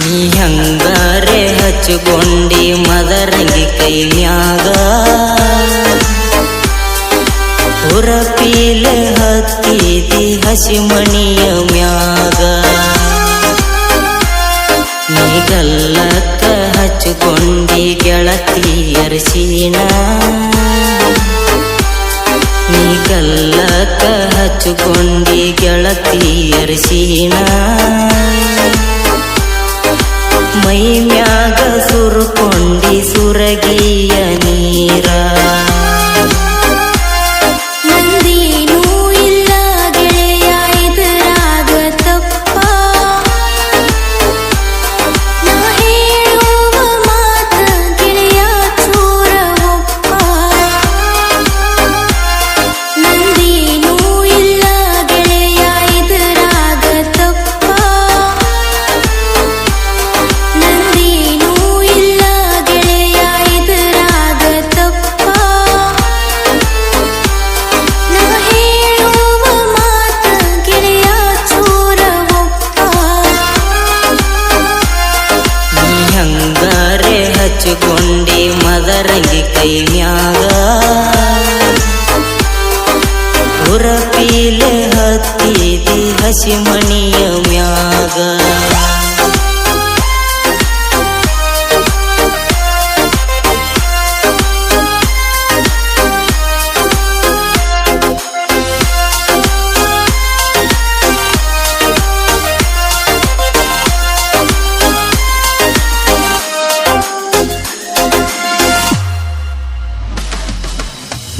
ನೀ ಹಂಗಾರೆ ಹಚ್ಚುಕೊಂಡಿ ಮದರಂಗಿ ಕೈ ಮ್ಯಾಗ ಹುರಪೀಲೆ ಹತ್ತಿದಿ ಹಸಿಮಣಿಯ ಮ್ಯಾಗ. ನೀ ಗಲ್ಲಕ್ಕ ಹಚ್ಚುಕೊಂಡಿ ಗೆಳತಿಯರ ಸೀನ ನೀ ಗಲ್ಲಕ್ಕ ಹಚ್ಚುಕೊಂಡಿ ಗೆಳತಿಯರ ಸೀನ ಮೈ ಮ್ಯಾಗ ಸುರುಕೊಂಡಿ ಸುರಗಿಯ ನೀರ. ಮದರಂಗಿ ಕೈ ಮ್ಯಾಗ ಹುರಪೀಲೆ ಹತ್ತಿದಿ ಹಸಿಮಣಿಯ ಮ್ಯಾಗ.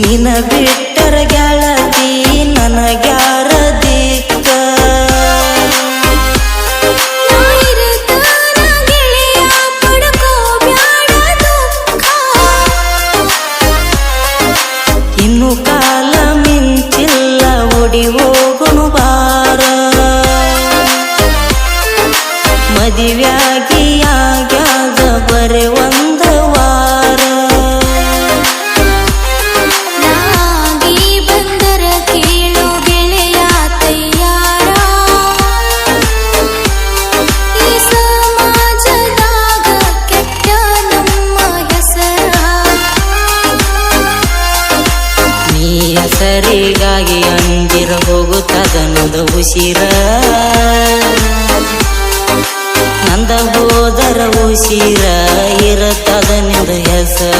ನಿನ ಬಿಟ್ಟರ ಗೆಳತಿ ನನಗ್ಯಾರ ದುಃಖ ಇನ್ನು ಕಾಲ ಮಿಂಚಿಲ್ಲ ಓಡಿ ಹೋಗುನು ಬಾರ. ಮದುವ್ಯಾಗಿ ಸರಿಗಾಗಿ ಅಂಜಿರ ಹೋಗುತ್ತದನದ ಉಸಿರ. ನಂದ ಹೋದರ ಉಸಿರ ಇರತದ ನಿಂದ ಹೆಸರ.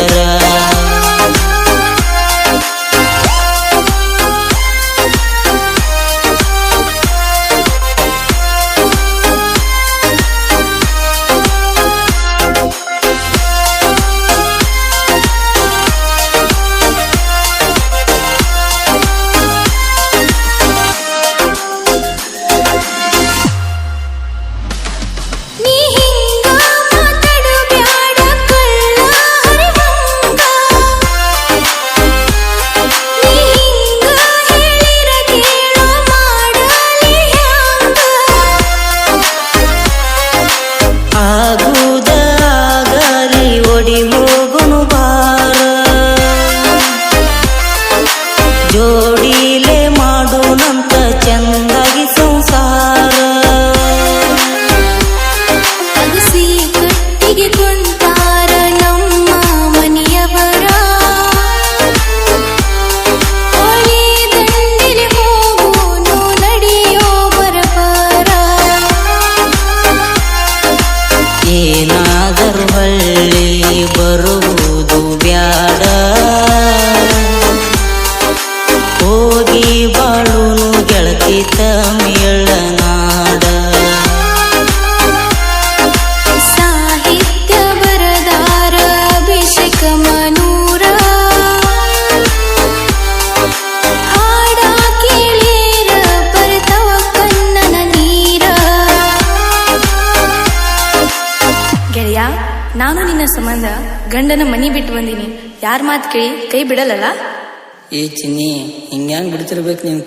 ಹೋಗಿ ಬಾಳುನು ಗೆಳತಿ ತಮಿಳನಾಡ ಸಾಹಿತ್ಯ ಬರದಾರ ಅಭಿಷೇಕ ಮನೂರ. ಹಾಡ ಕೇಳೀರ ಬರ್ತವ ಕಣ್ಣನ ನೀರ. ಗೆಳೆಯ ನಾನು ನಿನ್ನ ಸಂಬಂಧ ಗಂಡನ ಮನಿ ಬಿಟ್ಟು ಬಂದೀನಿ. ಯಾರ ಮಾತು ಕೇಳಿ ಕೈ ಬಿಡಲ್ಲಲ್ಲ? ಏ ಚಿನ್ನಿ, ಹಿಂಗ್ಯಾಂಗ್ ಬಿಡ್ತಿರ್ಬೇಕು ನೀನ್.